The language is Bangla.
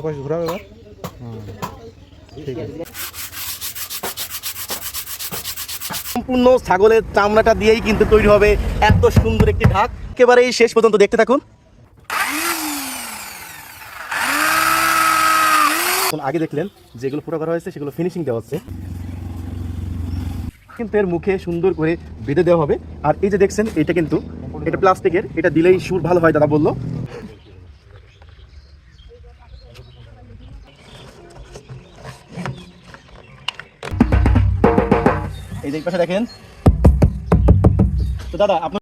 ওপাশে ঘোরাবে এবার সম্পূর্ণ ছাগলের চামড়াটা দিয়েই কিন্তু তৈরি হবে এত সুন্দর একটি ঢাক। একেবারে শেষ পর্যন্ত দেখতে থাকুন। আগে দেখলেন যেগুলো ফুটো করা হয়েছে, সেগুলো ফিনিশিং দেওয়া হচ্ছে। কিন্তু এর মুখে সুন্দর করে বেঁধে দেওয়া হবে। আর এই যে দেখছেন, এটা কিন্তু, এটা প্লাস্টিকের, এটা দিলেই সুর ভালো হয়, দাদা বলল। এই যে এই পাশে দেখেন। তো দাদা আপনার